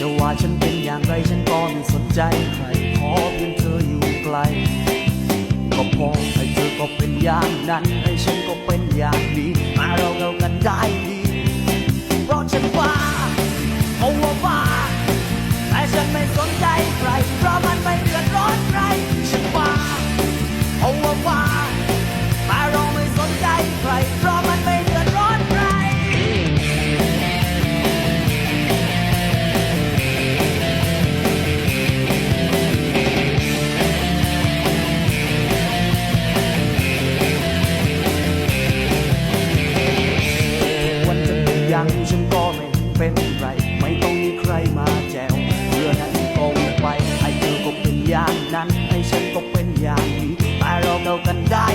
จะว่าฉันเป็นอย่างไรฉันก็ไม่สนใจใครขอเพียงเธออยู่ไกล ก็พอให้เธอก็เป็นอย่างนั้นให้ฉันก็เป็นอย่างนี้มาเราเล่ากันได้ อย่างฉันก็ไม่เป็นไร ไม่ต้องมีใครมาแจวเพื่อนั้นก็วิ่งไปให้เธอก็เป็นอย่างนั้นให้ฉันก็เป็นอย่างนี้แต่เราเดากันได้